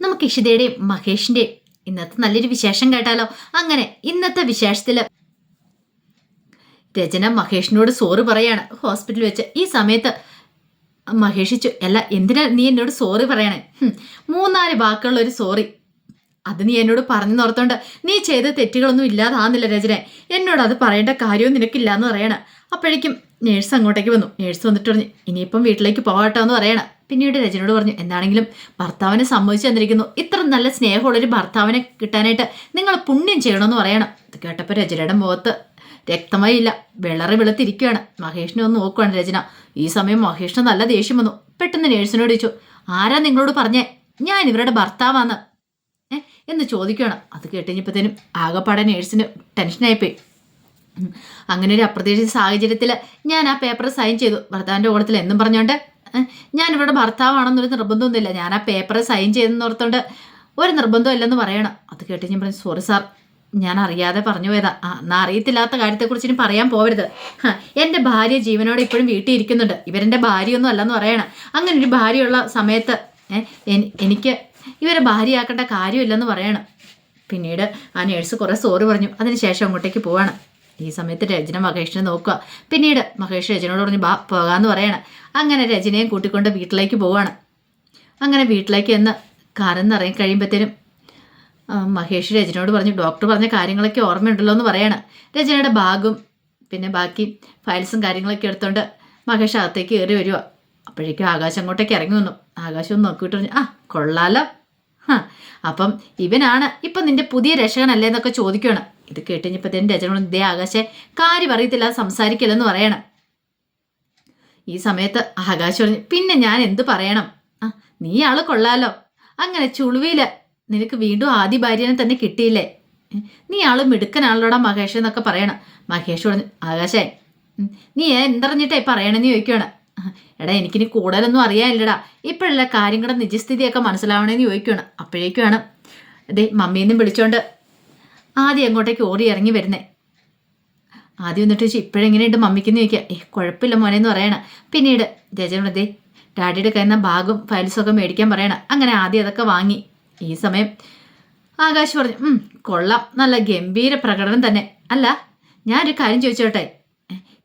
നമുക്ക് ഇഷിതയുടെയും മഹേഷിന്റെയും ഇന്നത്തെ നല്ലൊരു വിശേഷം കേട്ടാലോ? അങ്ങനെ ഇന്നത്തെ വിശേഷത്തിൽ രചന മഹേഷിനോട് സോറി പറയാണ്. ഹോസ്പിറ്റലിൽ വെച്ച് ഈ സമയത്ത് മഹേഷിച്ചു അല്ല എന്തിനാ നീ എന്നോട് സോറി പറയണേ? മൂന്നാൽ വാക്കുള്ള ഒരു സോറി. അത് നീ എന്നോട് പറഞ്ഞു നോർത്തോണ്ട് നീ ചെയ്ത തെറ്റുകളൊന്നും ഇല്ലാതാന്നില്ല രചന. എന്നോട് അത് പറയേണ്ട കാര്യവും നിനക്കില്ല എന്ന് പറയണ. അപ്പോഴേക്കും നേഴ്സ് അങ്ങോട്ടേക്ക് വന്നു. നേഴ്സ് വന്നിട്ട് പറഞ്ഞു ഇനിയിപ്പം വീട്ടിലേക്ക് പോകട്ടോ എന്ന് പറയണ. പിന്നീട് രചനയോട് പറഞ്ഞു എന്താണെങ്കിലും ഭർത്താവിനെ സമ്മതിച്ചു തന്നിരിക്കുന്നു. ഇത്ര നല്ല സ്നേഹമുള്ളൊരു ഭർത്താവിനെ കിട്ടാനായിട്ട് നിങ്ങൾ പുണ്യം ചെയ്യണമെന്ന് പറയണം. ഇത് കേട്ടപ്പോൾ രചനയുടെ മുഖത്ത് രക്തമായില്ല വിളറി വെളുത്തിരിക്കുകയാണ്. മഹേഷിനെ ഒന്ന് നോക്കുകയാണ് രചന ഈ സമയം മഹേഷിന് നല്ല ദേഷ്യം വന്നു. പെട്ടെന്ന് നേഴ്സിനോട് ചോദിച്ചു ആരാ നിങ്ങളോട് പറഞ്ഞേ? ഞാൻ ഇവരുടെ ഭർത്താവാന്ന്. ഏ? എന്ന് ചോദിക്കുകയാണ്. അത് കേട്ടുകഴിഞ്ഞപ്പോഴത്തേനും ആകെപ്പാടെ നേഴ്സിന് ടെൻഷനായിപ്പോയി. അങ്ങനെ ഒരു അപ്രതീക്ഷിത സാഹചര്യത്തിൽ ഞാൻ ആ പേപ്പർ സൈൻ ചെയ്തു. ഭർത്താവിന്റെ കൂടത്തിൽ എന്നും പറഞ്ഞുകൊണ്ട് ഞാൻ ഭർത്താവാണെന്നൊരു നിർബന്ധമൊന്നുമില്ല. ഞാൻ ആ പേപ്പർ സൈൻ ചെയ്തെന്ന് ഓർത്തുകൊണ്ട് ഒരു നിർബന്ധം ഇല്ലെന്ന് പറയണം. അത് കേട്ട് ഞാൻ പറഞ്ഞു സോറി സാർ ഞാൻ അറിയാതെ പറഞ്ഞു പോയതാ. ആ എന്നാ അറിയത്തില്ലാത്ത കാര്യത്തെക്കുറിച്ച് ഇനി പറയാൻ പോവരുത്. എന്റെ ഭാര്യ ജീവനോടെ ഇപ്പോഴും വീട്ടിൽ ഇരിക്കുന്നുണ്ട് ഇവരെന്റെ ഭാര്യയൊന്നും അല്ലെന്ന് പറയണം. അങ്ങനെ ഒരു ഭാര്യയുള്ള സമയത്ത് എനിക്ക് ഇവരെ ഭാര്യയാക്കേണ്ട കാര്യമില്ലെന്ന് പറയണം. പിന്നീട് ആ നേഴ്സ് കുറേ സോറി പറഞ്ഞു. അതിനുശേഷം അങ്ങോട്ടേക്ക് പോവാണ്. ഈ സമയത്ത് രചന മഹേഷിനെ നോക്കുക. പിന്നീട് മഹേഷ് രചനയോട് പറഞ്ഞ് ബാ പോകാമെന്ന് പറയണം. അങ്ങനെ രചനയും കൂട്ടിക്കൊണ്ട് വീട്ടിലേക്ക് പോവാണ്. അങ്ങനെ വീട്ടിലേക്ക് എന്ന് കാറിൽ നിന്ന് ഇറങ്ങി കഴിയുമ്പോഴത്തേനും മഹേഷ് രചനയോട് പറഞ്ഞു ഡോക്ടർ പറഞ്ഞ കാര്യങ്ങളൊക്കെ ഓർമ്മയുണ്ടല്ലോ എന്ന് പറയണം. രചനയുടെ ബാഗും പിന്നെ ബാക്കി ഫയൽസും കാര്യങ്ങളൊക്കെ എടുത്തുകൊണ്ട് മഹേഷ് അകത്തേക്ക് കയറി വരിക അപ്പോഴേക്കും ആകാശം അങ്ങോട്ടേക്ക് ഇറങ്ങി വന്നു. ആകാശം ഒന്ന് നോക്കിയിട്ട് പറഞ്ഞു ആ കൊള്ളാലോ. ആ അപ്പം ഇവനാണ് ഇപ്പം നിന്റെ പുതിയ രക്ഷകനല്ലേ എന്നൊക്കെ ചോദിക്കുകയാണ് ഇത് കേട്ടുകഴിഞ്ഞപ്പോഴത്തേനും രചന ഇതേ ആകാശെ കാര്യം അറിയത്തില്ല സംസാരിക്കില്ലെന്ന് പറയണം. ഈ സമയത്ത് ആകാശ് പറഞ്ഞു പിന്നെ ഞാൻ എന്ത് പറയണം? ആ നീ ആൾ കൊള്ളാലോ. അങ്ങനെ ചുളുവിയിൽ നിനക്ക് വീണ്ടും ആദ്യ ഭാര്യനെ തന്നെ കിട്ടിയില്ലേ? നീ ആൾ മിടുക്കനാളോടാ മഹേഷ് എന്നൊക്കെ പറയണം. മഹേഷ് പറഞ്ഞു ആകാശേ നീ എന്തറിഞ്ഞിട്ടേ പറയണെന്ന് ചോദിക്കുകയാണ് എടാ എനിക്കിനി കൂടുതലൊന്നും അറിയാനില്ലടാ. ഇപ്പോഴല്ല കാര്യങ്ങളുടെ നിജസ്ഥിതിയൊക്കെ മനസ്സിലാവണേന്ന് ചോദിക്കുകയാണ് അപ്പോഴേക്കുമാണ് അതെ മമ്മീന്നും വിളിച്ചോണ്ട് ആദ്യം അങ്ങോട്ടേക്ക് ഓടി ഇറങ്ങി വരുന്നേ. ആദ്യം എന്നിട്ട് ചോദിച്ചു ഇപ്പോഴെങ്ങനെയുണ്ട് മമ്മിക്കെന്ന് ചോദിക്കുക. ഏ കുഴപ്പമില്ല മോനെ എന്ന് പറയണം. പിന്നീട് ജജമൃതി ഡാഡിയുടെ കയ്യിൽ നിന്ന് ബാഗും ഫയൽസും ഒക്കെ മേടിക്കാൻ പറയണം. അങ്ങനെ ആദ്യം അതൊക്കെ വാങ്ങി. ഈ സമയം ആകാശ് പറഞ്ഞു "ഉം, കൊള്ളാം. നല്ല ഗംഭീര പ്രകടനം തന്നെ. അല്ല ഞാനൊരു കാര്യം ചോദിച്ചോട്ടെ.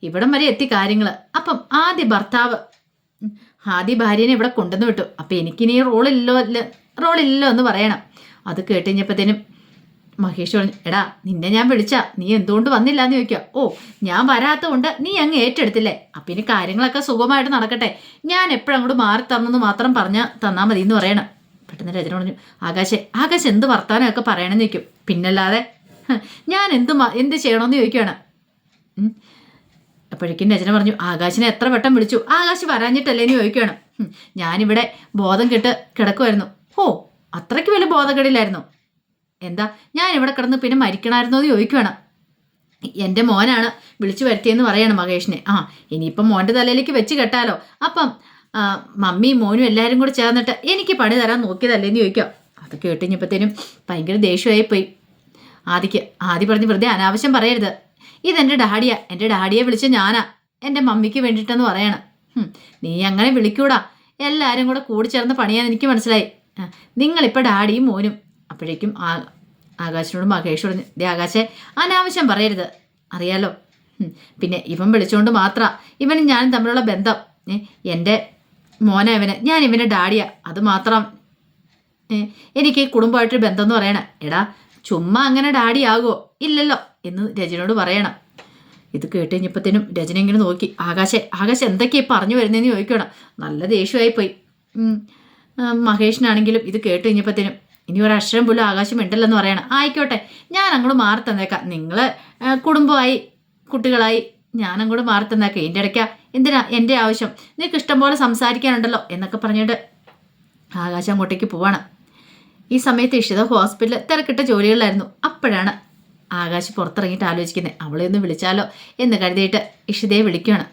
ഇവിടം വരെ എത്തി കാര്യങ്ങൾ അപ്പം ആദ്യ ഭർത്താവ് ആദ്യ ഭാര്യനെ ഇവിടെ കൊണ്ടുവന്ന് വിട്ടു. അപ്പം എനിക്കിനി റോളില്ലോ റോളില്ലല്ലോ എന്ന് പറയണം. അത് കേട്ട് കഴിഞ്ഞപ്പോഴത്തേനും മഹേഷ് പറഞ്ഞു എടാ നിന്നെ ഞാൻ വിളിച്ച നീ എന്തുകൊണ്ട് വന്നില്ല എന്ന് ചോദിക്കുക ഓ ഞാൻ വരാത്തതുകൊണ്ട് നീ അങ്ങ് ഏറ്റെടുത്തില്ലേ. അപ്പം ഇനി കാര്യങ്ങളൊക്കെ സുഖമായിട്ട് നടക്കട്ടെ. ഞാൻ എപ്പോഴും അങ്ങോട്ട് മാറി തന്നെന്ന് മാത്രം പറഞ്ഞ തന്നാൽ മതി എന്ന് പറയണം. പെട്ടെന്ന് രചന പറഞ്ഞു ആകാശെ ആകാശ് എന്ത് വർത്താനമൊക്കെ പറയണമെന്ന് ചോദിക്കും. പിന്നല്ലാതെ ഞാൻ എന്ത് എന്ത് ചെയ്യണമെന്ന് ചോദിക്കുകയാണ്. അപ്പോഴേക്കും രചന പറഞ്ഞു ആകാശിനെ എത്ര വട്ടം വിളിച്ചു. ആകാശ് വരാഞ്ഞിട്ടല്ലേ എന്ന് ചോദിക്കുകയാണ് ഞാനിവിടെ ബോധം കെട്ട് കിടക്കുമായിരുന്നു ഓ അത്രയ്ക്ക് വലിയ ബോധക്കെടില്ലായിരുന്നു എന്താ? ഞാൻ ഇവിടെ കിടന്ന് പിന്നെ മരിക്കണമായിരുന്നോ എന്ന് ചോദിക്കുകയാണ് എന്റെ മോനാണ് വിളിച്ചു വരുത്തിയെന്ന് പറയണം മഹേഷിനെ. ആ ഇനിയിപ്പം മോന്റെ തലയിലേക്ക് വെച്ച് കെട്ടാലോ. അപ്പം മമ്മി മോനും എല്ലാവരും കൂടി ചേർന്നിട്ട് എനിക്ക് പണി തരാൻ നോക്കിയതല്ലേന്ന് ചോദിക്കാം അത് കേട്ടുകഴിഞ്ഞപ്പോഴത്തേനും ഭയങ്കര ദേഷ്യമായി പോയി ആദിക്ക് ആദ്യം പറഞ്ഞ് വെറുതെ അനാവശ്യം പറയരുത്. ഇതെന്റെ ഡാഡിയാ. എന്റെ ഡാഡിയെ വിളിച്ച ഞാനാ. എന്റെ മമ്മിക്ക് വേണ്ടിയിട്ടെന്ന് പറയണം. നീ അങ്ങനെ വിളിക്കൂടാ. എല്ലാവരും കൂടെ കൂടി ചേർന്ന് പണിയാൻ എനിക്ക് മനസ്സിലായി. നിങ്ങളിപ്പോൾ ഡാഡിയും മോനും അപ്പോഴേക്കും ആ ആകാശിനോട് മഹേഷ് പറഞ്ഞു ദേ ആകാശെ അനാവശ്യം പറയരുത്. അറിയാലോ? പിന്നെ ഇവൻ വിളിച്ചുകൊണ്ട് മാത്ര ഇവനും ഞാനും തമ്മിലുള്ള ബന്ധം എന്റെ മോന ഇവന് ഞാൻ ഇവന്റെ ഡാഡിയാ അത് മാത്രം എനിക്ക് കുടുംബമായിട്ടൊരു ബന്ധം എന്ന് പറയണം. എടാ ചുമ്മാ അങ്ങനെ ഡാഡി ആകുമോ ഇല്ലല്ലോ എന്ന് രജനോട് പറയണം. ഇത് കേട്ട് കഴിഞ്ഞപ്പോഴത്തേനും രജന ഇങ്ങനെ നോക്കി ആകാശെ ആകാശ് എന്തൊക്കെയാണ് പറഞ്ഞു വരുന്നതെന്ന് ചോദിക്കണം നല്ല ദേഷ്യമായി പോയി മഹേഷിനാണെങ്കിലും ഇത് കേട്ട് കഴിഞ്ഞപ്പോഴത്തേനും ഇനി ഒരു അക്ഷരം പോലും ആകാശം ഉണ്ടല്ലെന്ന് പറയണം. ആയിക്കോട്ടെ ഞാൻ അങ്ങോട്ട് മാറി തന്നേക്കാം. നിങ്ങൾ കുടുംബമായി കുട്ടികളായി ഞാൻ അങ്ങോട്ട് മാറി തന്നേക്കാം. എന്റെ ഇടയ്ക്ക എന്തിനാ എന്റെ ആവശ്യം? നിനക്ക് ഇഷ്ടം പോലെ സംസാരിക്കാനുണ്ടല്ലോ എന്നൊക്കെ പറഞ്ഞിട്ട് ആകാശം അങ്ങോട്ടേക്ക് പോവാണ്. ഈ സമയത്ത് ഇഷിത ഹോസ്പിറ്റലിൽ തിരക്കിട്ട ജോലികളിലായിരുന്നു. അപ്പോഴാണ് ആകാശ് പുറത്തിറങ്ങിയിട്ട് ആലോചിക്കുന്നത്. അവളെ ഒന്ന് വിളിച്ചാലോ എന്ന് കരുതിയിട്ട് ഇഷിതയെ വിളിക്കുകയാണ്.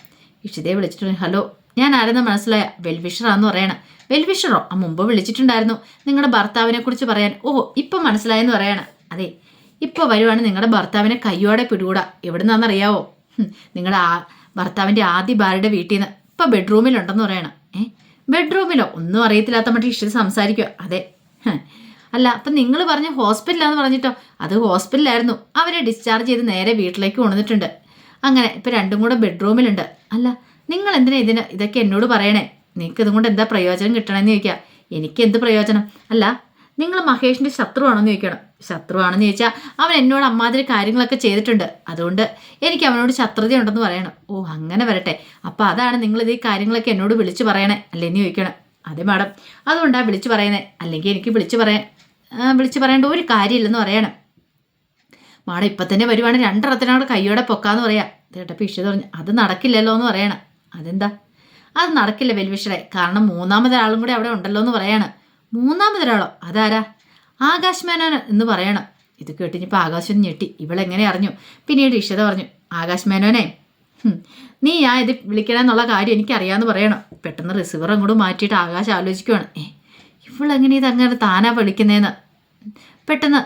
ഇഷിതയെ വിളിച്ചിട്ടുണ്ട്. ഹലോ ഞാൻ ആരെന്ന് മനസ്സിലായ വെൽവിഷറാന്ന് പറയണം. വെൽവിഷറോ? ആ മുമ്പ് വിളിച്ചിട്ടുണ്ടായിരുന്നു. നിങ്ങളുടെ ഭർത്താവിനെ കുറിച്ച് പറയാൻ. ഓ ഇപ്പം മനസ്സിലായെന്ന് പറയണം. അതെ ഇപ്പോൾ വരുവാണ് നിങ്ങളുടെ ഭർത്താവിനെ കയ്യോടെ പിടികൂടാ. എവിടെ നിന്നാണെന്നറിയാവോ നിങ്ങളുടെ ആ ഭർത്താവിന്റെ ആദ്യ ഭാര്യയുടെ വീട്ടിൽ നിന്ന് ഇപ്പം ബെഡ്റൂമിലുണ്ടെന്ന് പറയണം. ഏ ബെഡ്റൂമിലോ? ഒന്നും അറിയത്തില്ലാത്ത മറ്റു ഇഷ്ടം സംസാരിക്കുക അതെ അല്ല അപ്പം നിങ്ങൾ പറഞ്ഞ ഹോസ്പിറ്റലാന്ന് പറഞ്ഞിട്ടോ? അത് ഹോസ്പിറ്റലായിരുന്നു. അവരെ ഡിസ്ചാർജ് ചെയ്ത് നേരെ വീട്ടിലേക്ക് കൊണ്ടുവന്നിട്ടുണ്ട്. അങ്ങനെ ഇപ്പം രണ്ടും കൂടെ ബെഡ്റൂമിലുണ്ട് അല്ല നിങ്ങൾ എന്തിനാ ഇതിന് ഇതൊക്കെ എന്നോട് പറയണേ? നിങ്ങൾക്ക് ഇതുകൊണ്ട് എന്താ പ്രയോജനം കിട്ടണമെന്ന് ചോദിക്കുക എനിക്ക് എന്ത് പ്രയോജനം? അല്ല നിങ്ങൾ മഹേഷിന്റെ ശത്രുവാണെന്ന് ചോദിക്കണം. ശത്രുവാണെന്ന് ചോദിച്ചാൽ അവൻ എന്നോട് അമ്മാതിരി കാര്യങ്ങളൊക്കെ ചെയ്തിട്ടുണ്ട്. അതുകൊണ്ട് എനിക്ക് അവനോട് ശത്രുതയുണ്ടെന്ന് പറയണം. ഓ അങ്ങനെ വരട്ടെ. അപ്പോൾ അതാണ് നിങ്ങൾ ഈ കാര്യങ്ങളൊക്കെ എന്നോട് വിളിച്ചു പറയണേ അല്ലേന്ന് ചോദിക്കണം. അതെ മാഡം. അതുകൊണ്ടാണ് വിളിച്ചു പറയുന്നത് അല്ലെങ്കിൽ എനിക്ക് വിളിച്ചു പറയാൻ വിളിച്ചു പറയേണ്ട ഒരു കാര്യമില്ലെന്ന് പറയണം. മാഡം ഇപ്പം തന്നെ വരുവാണെങ്കിൽ രണ്ടെണ്ണത്തിനോട് കയ്യോടെ പൊക്കാന്ന് പറയാം. ചേട്ടപ്പം ഇഷ്ട പറഞ്ഞു അത് നടക്കില്ലല്ലോ എന്ന് പറയണം. അതെന്താ? അത് നടക്കില്ല വെൽവിഷറെ. കാരണം മൂന്നാമതൊരാളും കൂടി അവിടെ ഉണ്ടല്ലോ എന്ന് പറയാണ്. മൂന്നാമതൊരാളോ? അതാരാ? ആകാശ് മേനോൻ എന്ന് പറയണം. ഇത് കേട്ടിഞ്ഞപ്പോൾ ആകാശം ഞെട്ടി. ഇവളെങ്ങനെ അറിഞ്ഞു? പിന്നീട് ഇഷിത പറഞ്ഞു ആകാശ് മേനോനെ നീ ഞാൻ ഇത് വിളിക്കണമെന്നുള്ള കാര്യം എനിക്കറിയാമെന്ന് പറയണം. പെട്ടെന്ന് റിസീവർ അങ്ങോട്ട് മാറ്റിയിട്ട് ആകാശം ആലോചിക്കുവാണ്. ഏ ഇവളെങ്ങനെ ഇത് അങ്ങനെ താനാ വിളിക്കുന്നതെന്ന് പെട്ടെന്ന്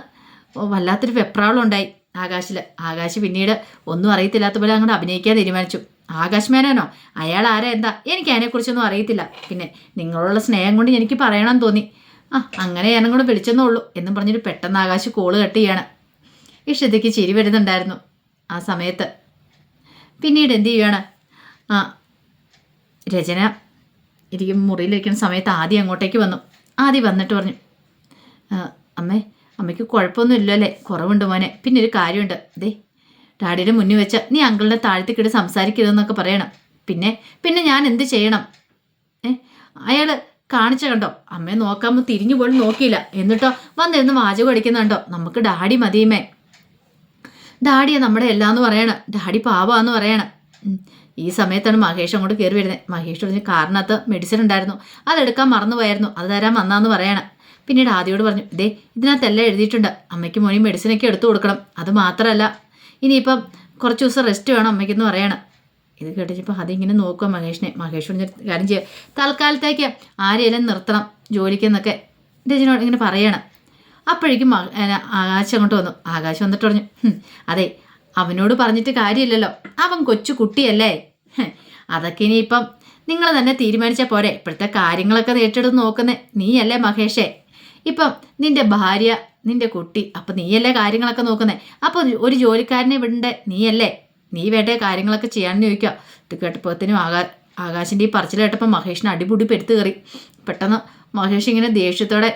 വല്ലാത്തൊരു വെപ്രാളം ഉണ്ടായി ആകാശിൽ ആകാശ് പിന്നീട് ഒന്നും അറിയത്തില്ലാത്ത പോലെ അങ്ങോട്ട് അഭിനയിക്കാൻ തീരുമാനിച്ചു. ആകാശ് മേനോനോ? അയാൾ ആരാ എന്താ? എനിക്ക് അതിനെക്കുറിച്ചൊന്നും അറിയത്തില്ല. പിന്നെ നിങ്ങളുള്ള സ്നേഹം കൊണ്ട് എനിക്ക് പറയണം തോന്നി. ആ അങ്ങനെ ഞാനും കൂടെ വിളിച്ചെന്നേ ഉള്ളൂ എന്നും പറഞ്ഞിട്ട് പെട്ടെന്ന് ആകാശ് കോൾ കട്ട് ചെയ്യാണ്. ഇഷ്ടത്തേക്ക് ചിരി വരുന്നുണ്ടായിരുന്നു ആ സമയത്ത്. പിന്നീട് എന്ത് ചെയ്യുകയാണ് ആ രചന ഇരിക്കും മുറിയിലിരിക്കുന്ന സമയത്ത് ആദ്യം അങ്ങോട്ടേക്ക് വന്നു. ആദ്യം വന്നിട്ട് പറഞ്ഞു അമ്മേ അമ്മയ്ക്ക് കുഴപ്പമൊന്നും ഇല്ലല്ലേ കുറവുണ്ട് മോനെ. പിന്നെ ഒരു കാര്യമുണ്ട്. ദേ ഡാഡിയുടെ മുന്നിൽ വെച്ച നീ അങ്കിളിനെ താഴ്ത്തിക്കിട്ട് സംസാരിക്കരുതെന്നൊക്കെ പറയണം. പിന്നെ പിന്നെ ഞാൻ എന്ത് ചെയ്യണം? ഏ അയാൾ കാണിച്ച കണ്ടോ? അമ്മയെ നോക്കാമോ? തിരിഞ്ഞു പോലും നോക്കിയില്ല. എന്നിട്ടോ വന്നിരുന്ന് വാചകം അടിക്കുന്നുണ്ടോ നമുക്ക് ഡാഡി മതിയുമേ ഡാഡിയെ നമ്മുടെ എല്ലാന്ന് പറയണം. ഡാഡി പാവാന്ന് പറയണം. ഈ സമയത്താണ് മഹേഷ് അങ്ങോട്ട് കയറി വരുന്നത്. മഹേഷ് പറഞ്ഞ് കാറിനകത്ത് മെഡിസിൻ ഉണ്ടായിരുന്നു. അതെടുക്കാൻ മറന്നു പോയായിരുന്നു അത് തരാൻ വന്നാന്ന് പറയണം. പിന്നീട് ആദ്യയോട് പറഞ്ഞു ദേ ഇതിനകത്തെല്ലാം എഴുതിയിട്ടുണ്ട്. അമ്മയ്ക്ക് മോനി മെഡിസിനൊക്കെ എടുത്തു കൊടുക്കണം. അത് മാത്രമല്ല ഇനിയിപ്പം കുറച്ച് ദിവസം റെസ്റ്റ് വേണം അമ്മയ്ക്കെന്ന് പറയണം. ഇത് കേട്ടിപ്പോൾ അതിങ്ങനെ നോക്കുക മഹേഷിനെ. മഹേഷ് പറഞ്ഞ കാര്യം ചെയ്യുക തൽക്കാലത്തേക്ക് ആരെയും നിർത്തണം ജോലിക്കെന്നൊക്കെ രജനോട് ഇങ്ങനെ പറയണം. അപ്പോഴേക്കും ആകാശം അങ്ങോട്ട് വന്നു. ആകാശം വന്നിട്ട് പറഞ്ഞു അതെ അവനോട് പറഞ്ഞിട്ട് കാര്യമില്ലല്ലോ. അവൻ കൊച്ചു കുട്ടിയല്ലേ. അതൊക്കെ ഇനിയിപ്പം നിങ്ങൾ തന്നെ തീരുമാനിച്ചാൽ പോരെ. ഇപ്പോഴത്തെ കാര്യങ്ങളൊക്കെ ഏറ്റെടുത്ത് നോക്കുന്നേ. നീയല്ലേ മഹേഷേ. ഇപ്പം നിന്റെ ഭാര്യ നിന്റെ കുട്ടി അപ്പം നീയല്ലേ കാര്യങ്ങളൊക്കെ നോക്കുന്നേ? അപ്പോൾ ഒരു ജോലിക്കാരനെ വിടണ്ടേ? നീയല്ലേ? നീ വേണ്ടേ കാര്യങ്ങളൊക്കെ ചെയ്യാമെന്ന് ചോദിക്കുക. ഇത് കേട്ടപ്പോഴത്തേനും ആകാ ആകാശിന്റെ ഈ പറച്ചിൽ കേട്ടപ്പോൾ മഹേഷിന് അടിപൊടി പെരുത്ത് കയറി പെട്ടെന്ന് മഹേഷ് ഇങ്ങനെ ദേഷ്യത്തോടെ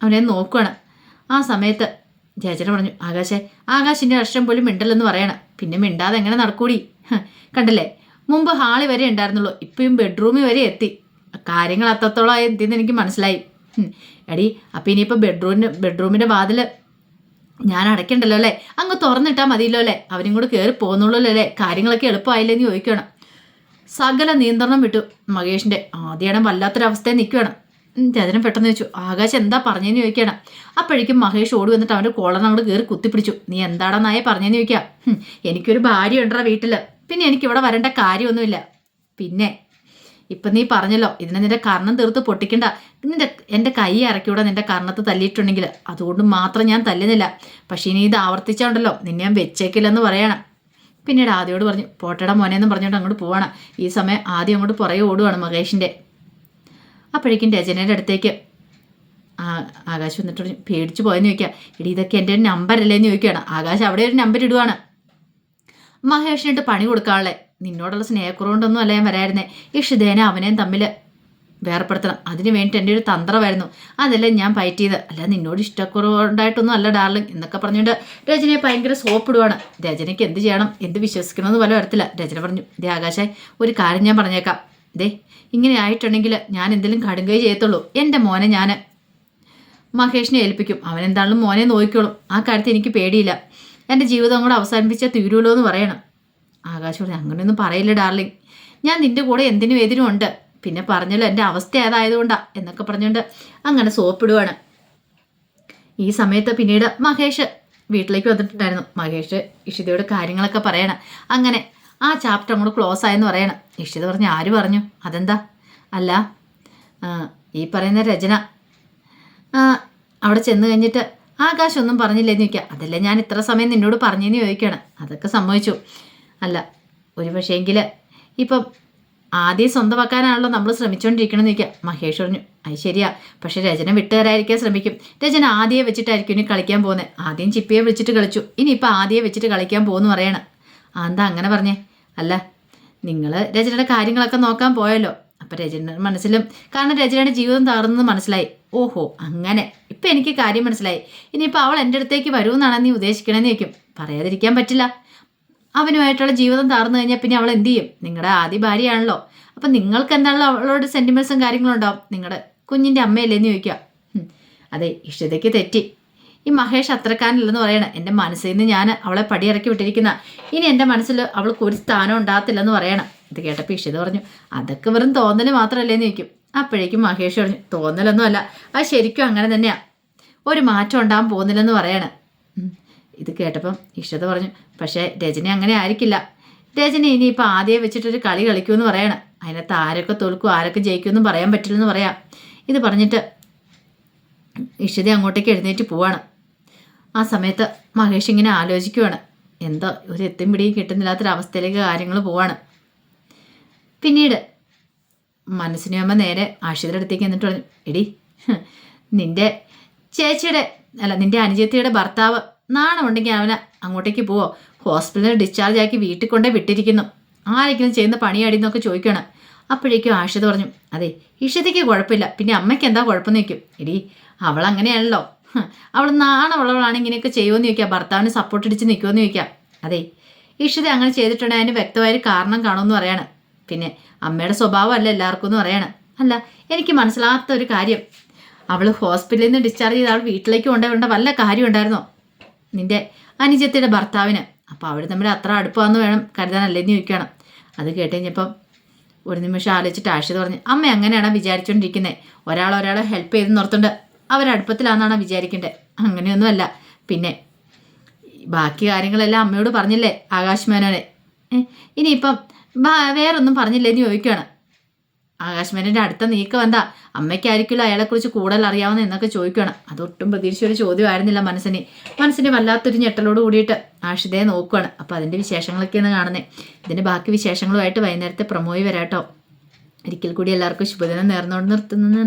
അവനെ നോക്കുകയാണ് ആ സമയത്ത് ചേച്ചനെ പറഞ്ഞു ആകാശേ ആകാശിന്റെ അക്ഷരം പോലും മിണ്ടല്ലെന്ന് പറയണം. പിന്നെ മിണ്ടാതെ എങ്ങനെ നടക്കൂടി? കണ്ടല്ലേ? മുമ്പ് ഹാളി വരെ ഉണ്ടായിരുന്നുള്ളൂ. ഇപ്പം ബെഡ്റൂമിൽ വരെ എത്തി. കാര്യങ്ങൾ അത്രത്തോളം എന്തിന്ന് എനിക്ക് മനസ്സിലായി. എടി അപ്പം ഇനിയിപ്പോൾ ബെഡ്റൂമിന് ബെഡ്റൂമിന്റെ വാതിൽ ഞാൻ അടയ്ക്കണ്ടല്ലോ അല്ലേ? അങ്ങ് തുറന്നിട്ടാൽ മതിയല്ലോ അല്ലേ? അവനും കൂടെ കയറി പോകുന്നുള്ളൂ അല്ലേ? കാര്യങ്ങളൊക്കെ എളുപ്പമായില്ലെന്ന് ചോദിക്കണം സകല നിയന്ത്രണം വിട്ടു മഹേഷിന്റെ ആദ്യമാണ് വല്ലാത്തൊരവസ്ഥയിൽ നിൽക്കുകയാണ് രജനം പെട്ടെന്ന് ചോദിച്ചു ആകാശ് എന്താ പറഞ്ഞതെന്ന് ചോദിക്കണം. അപ്പോഴേക്കും മഹേഷ് ഓടി വന്നിട്ട് അവന്റെ കോളർ അങ്ങോട്ട് കയറി കുത്തിപ്പിടിച്ചു. നീ എന്താടാന്നായേ പറഞ്ഞതെന്ന് ചോദിക്കാം? "ഹും, എനിക്കൊരു ഭാര്യ ഉണ്ടാ വീട്ടിൽ പിന്നെ എനിക്കിവിടെ വരേണ്ട കാര്യമൊന്നുമില്ല. പിന്നെ? ഇപ്പം നീ പറഞ്ഞല്ലോ ഇതിനെ നിന്റെ കർണം തീർത്ത് പൊട്ടിക്കണ്ട. നിന്റെ എന്റെ കൈ ഇറക്കിയൂടെ നിന്റെ കർണത്ത് തല്ലിയിട്ടുണ്ടെങ്കിൽ അതുകൊണ്ട് മാത്രം ഞാൻ തല്ലുന്നില്ല. പക്ഷേ ഇനി ഇത് ആവർത്തിച്ചുണ്ടല്ലോ നിന്നെ ഞാൻ വെച്ചേക്കില്ലെന്ന് പറയണം. പിന്നീട് ആദ്യയോട് പറഞ്ഞു പോട്ടട മോനെന്ന് പറഞ്ഞുകൊണ്ട് അങ്ങോട്ട് പോവാണ്. ഈ സമയം ആദ്യം അങ്ങോട്ട് പുറകെ ഓടുവാണ് മഹേഷിന്റെ അപ്പോഴേക്കും രചനയുടെ അടുത്തേക്ക് ആകാശ് വന്നിട്ട് പേടിച്ചു പോയെന്ന് ചോദിക്കുക ഇടി ഇതൊക്കെ എന്റെ നമ്പർ അല്ലേന്ന് ചോദിക്കുകയാണ് ആകാശ് അവിടെ ഒരു നമ്പർ ഇടുവാണ്. മഹേഷിനിട്ട് പണി കൊടുക്കാനുള്ളേ നിന്നോടുള്ള സ്നേഹക്കുറവുകൊണ്ടൊന്നും അല്ല ഞാൻ വരായിരുന്നേ. ഇഷിതേനെ അവനെയും തമ്മിൽ വേർപ്പെടുത്തണം. അതിന് വേണ്ടി എന്റെ ഒരു തന്ത്രമായിരുന്നു. അതല്ലേ ഞാൻ പയറ്റിയത്. അല്ല നിന്നോട് ഇഷ്ടക്കുറവുണ്ടായിട്ടൊന്നും അല്ല ഡാർലിംഗ് എന്നൊക്കെ പറഞ്ഞുകൊണ്ട് രചനയെ ഭയങ്കര സോപ്പിടുവാണ് രചനയ്ക്ക് എന്ത് ചെയ്യണം? എന്ത് വിശ്വസിക്കണമെന്ന് പോലും വരത്തില്ല രചന പറഞ്ഞു ദേ ആകാശായി ഒരു കാര്യം ഞാൻ പറഞ്ഞേക്കാം. ദേ ഇങ്ങനെ ആയിട്ടുണ്ടെങ്കിൽ ഞാൻ എന്തെങ്കിലും കടുങ്കൈ ചെയ്യത്തുള്ളൂ. എന്റെ മോനെ ഞാൻ മഹേഷിനെ ഏൽപ്പിക്കും. അവൻ എന്താണെങ്കിലും മോനെ നോക്കിക്കോളും. ആ കാര്യത്തിൽ എനിക്ക് പേടിയില്ല. എന്റെ ജീവിതം കൂടെ അവസാനിപ്പിച്ചാൽ തീരുമല്ലോ എന്ന് പറയണം. ആകാശ് പറഞ്ഞു അങ്ങനെയൊന്നും പറയില്ല ഡാർലിംഗ് ഞാൻ നിന്റെ കൂടെ എന്തിനും എതിനും ഉണ്ട് പിന്നെ പറഞ്ഞല്ലോ എന്റെ അവസ്ഥ ഏതായതുകൊണ്ടാ എന്നൊക്കെ പറഞ്ഞുകൊണ്ട് അങ്ങനെ സോപ്പിടുവാണ്. ഈ സമയത്ത് പിന്നീട് മഹേഷ് വീട്ടിലേക്ക് വന്നിട്ടുണ്ടായിരുന്നു. മഹേഷ് ഇഷിതയോട് കാര്യങ്ങളൊക്കെ പറയണം. അങ്ങനെ ആ ചാപ്റ്റർ അങ്ങോട്ട് ക്ലോസ് ആയെന്ന് പറയണം. ഇഷിത പറഞ്ഞു ആര് പറഞ്ഞു? അതെന്താ? അല്ല ഈ പറയുന്ന രചന. അവിടെ ചെന്ന് കഴിഞ്ഞിട്ട് ആകാശം ഒന്നും പറഞ്ഞില്ലെന്ന് ചോദിക്കുക അതല്ലേ ഞാൻ ഇത്ര സമയം നിന്നോട് പറഞ്ഞെന്ന് ചോദിക്കുകയാണ് അതൊക്കെ സമ്മതിച്ചു. അല്ല ഒരു പക്ഷേങ്കിൽ ഇപ്പം ആദ്യം സ്വന്തമാക്കാനാണല്ലോ നമ്മൾ ശ്രമിച്ചുകൊണ്ടിരിക്കണമെന്ന് ചോദിക്കുക മഹേഷ് പറഞ്ഞു അത് ശരിയാ. പക്ഷെ രചന വിട്ടുതരാതിരിക്കാൻ ശ്രമിക്കും. രചന ആദ്യം വെച്ചിട്ടായിരിക്കും ഇനി കളിക്കാൻ പോകുന്നത് ആദ്യം ചിപ്പിയെ വിളിച്ചിട്ട് കളിച്ചു. ഇനിയിപ്പോൾ ആദ്യം വെച്ചിട്ട് കളിക്കാൻ പോകുന്നു പറയണം. എന്താ അങ്ങനെ പറഞ്ഞേ? അല്ല നിങ്ങൾ രചനയുടെ കാര്യങ്ങളൊക്കെ നോക്കാൻ പോയല്ലോ. അപ്പം രചനയുടെ മനസ്സിലും കാരണം രചനയുടെ ജീവിതം തകർന്നത് മനസ്സിലായി. ഓഹോ അങ്ങനെ. ഇപ്പം എനിക്ക് കാര്യം മനസ്സിലായി. ഇനിയിപ്പോൾ അവൾ എന്റെ അടുത്തേക്ക് വരുമെന്നാണ് നീ ഉദ്ദേശിക്കണമെന്ന് ചോദിക്കും. പറയാതിരിക്കാൻ പറ്റില്ല. അവനുമായിട്ടുള്ള ജീവിതം തകർന്നു കഴിഞ്ഞാൽ പിന്നെ അവൾ എന്ത് ചെയ്യും? നിങ്ങളുടെ ആദ്യ ഭാര്യയാണല്ലോ. അപ്പം നിങ്ങൾക്ക് എന്താണല്ലോ അവളോട് സെന്റിമെൻസും കാര്യങ്ങളും ഉണ്ടാവും? നിങ്ങളുടെ കുഞ്ഞിന്റെ അമ്മയല്ലേന്ന് ചോദിക്കുക. അതെ ഇഷ്ടതയ്ക്ക് തെറ്റി. ഈ മഹേഷ് അത്രക്കാരനില്ലെന്ന് പറയണം. എന്റെ മനസ്സിൽ നിന്ന് ഞാൻ അവളെ പടിയിറക്കി വിട്ടിരിക്കുന്ന. ഇനി എന്റെ മനസ്സിൽ അവൾക്ക് ഒരു സ്ഥാനം ഉണ്ടാകത്തില്ലെന്ന് പറയണം. ഇത് കേട്ടപ്പോൾ ഇഷിത പറഞ്ഞു അതൊക്കെ വെറും തോന്നൽ മാത്രമല്ലേന്ന് ചോദിക്കും. അപ്പോഴേക്കും മഹേഷ് പറഞ്ഞു തോന്നലൊന്നുമല്ല. അത് ശരിക്കും അങ്ങനെ തന്നെയാണ് ഒരു മാറ്റം ഉണ്ടാകാൻ പോകുന്നില്ലെന്ന് പറയണം. ഇത് കേട്ടപ്പം ഇഷ്ടത പറഞ്ഞു പക്ഷേ രജനി അങ്ങനെ ആയിരിക്കില്ല. രജനി ഇനിയിപ്പോൾ ആദ്യം വെച്ചിട്ടൊരു കളി കളിക്കുമെന്ന് പറയണം. അതിനകത്ത് ആരൊക്കെ തോൽക്കും ആരൊക്കെ ജയിക്കുമെന്നും പറയാൻ പറ്റില്ലെന്ന് പറയാം. ഇത് പറഞ്ഞിട്ട് ഇഷിത അങ്ങോട്ടേക്ക് എഴുന്നേറ്റ് പോവാണ്. ആ സമയത്ത് മഹേഷ് ഇങ്ങനെ ആലോചിക്കുവാണ്. എന്തോ ഒരു എത്തും പിടിയും കിട്ടുന്നില്ലാത്തൊരവസ്ഥയിലേക്ക് കാര്യങ്ങൾ പോവാണ്. പിന്നീട് മനസ്സിനെ അമ്മ നേരെ ആഷിതയുടെ അടുത്തേക്ക് എന്നിട്ട് പറഞ്ഞു എടി നിന്റെ ചേച്ചിയുടെ അല്ല നിന്റെ അനുജത്തിയുടെ ഭർത്താവ് നാണമുണ്ടെങ്കിൽ അവന് അങ്ങോട്ടേക്ക് പോവോ ഹോസ്പിറ്റലിൽ ഡിസ്ചാർജ് ആക്കി വീട്ടിൽ കൊണ്ടേ വിട്ടിരിക്കുന്നു. ആരെങ്കിലും ചെയ്യുന്ന പണിയാടി എന്നൊക്കെ ചോദിക്കണം. അപ്പോഴേക്കും ആഷിത പറഞ്ഞു അതെ ഇഷതയ്ക്ക് കുഴപ്പമില്ല. പിന്നെ അമ്മയ്ക്ക് എന്താ കുഴപ്പമെന്ന് ചോദിക്കും. എടി അവൾ അവൾ നാണമുള്ളവളാണ് ഇങ്ങനെയൊക്കെ ചെയ്യുമെന്ന് ചോദിക്കാം. ഭർത്താവിന് സപ്പോർട്ട് അടിച്ച് നിൽക്കുമെന്ന് ചോദിക്കാം. അതെ ഇഷിത അങ്ങനെ ചെയ്തിട്ടുണ്ടെങ്കിൽ അതിന് വ്യക്തമായൊരു കാരണം കാണുമെന്ന് പറയാണ്. പിന്നെ അമ്മയുടെ സ്വഭാവമല്ല എല്ലാവർക്കും എന്ന് പറയാണ്. അല്ല എനിക്ക് മനസ്സിലാത്ത ഒരു കാര്യം. അവൾ ഹോസ്പിറ്റലിൽ നിന്ന് ഡിസ്ചാർജ് ചെയ്ത് അവൾ വീട്ടിലേക്ക് കൊണ്ടുവരേണ്ട വല്ല കാര്യം ഉണ്ടായിരുന്നോ? നിന്റെ അനുജത്തിയുടെ ഭർത്താവിന്. അപ്പോൾ അവർ തമ്മിൽ അത്ര അടുപ്പാന്ന് വേണം കരുതാനല്ലേന്ന് ചോദിക്കണം അത് കേട്ട് കഴിഞ്ഞപ്പം ഒരു നിമിഷം ആലോചിച്ചിട്ട് ആഷിത് പറഞ്ഞു അമ്മ അങ്ങനെയാണ് വിചാരിച്ചുകൊണ്ടിരിക്കുന്നത് ഒരാൾ ഒരാളെ ഹെൽപ്പ് ചെയ്ത് നിർത്തുണ്ട് അവരടുപ്പത്തിലാണെന്നാണ് വിചാരിക്കേണ്ടത് അങ്ങനെയൊന്നുമല്ല. പിന്നെ ബാക്കി കാര്യങ്ങളെല്ലാം അമ്മയോട് പറഞ്ഞില്ലേ ആകാശ് മേനോനെ. ഏ, ഇനിയിപ്പം വേറൊന്നും പറഞ്ഞില്ലേ എന്ന് ചോദിക്കുകയാണ് ആകാശ് മേനോന്റെ അടുത്ത നീക്കം എന്താ? അമ്മയ്ക്കായിരിക്കുമല്ലോ അയാളെക്കുറിച്ച് കൂടുതൽ അറിയാവുന്ന എന്നൊക്കെ ചോദിക്കണം അതൊട്ടും പ്രതീക്ഷിച്ചൊരു ചോദ്യമായിരുന്നില്ല മനസ്സിനെ. മനസ്സിനെ വല്ലാത്തൊരു ഞെട്ടലോട് കൂടിയിട്ട് ആഷിതയെ നോക്കുകയാണ് അപ്പോൾ അതിന്റെ വിശേഷങ്ങളൊക്കെയാണ് കാണുന്നത് ഇതിന്റെ ബാക്കി വിശേഷങ്ങളുമായിട്ട് വൈകുന്നേരത്തെ പ്രമോയി വരാട്ടോ. ഒരിക്കൽ കൂടി എല്ലാവർക്കും ശുഭദിനം നേർന്നുകൊണ്ട് നിർത്തുന്നു.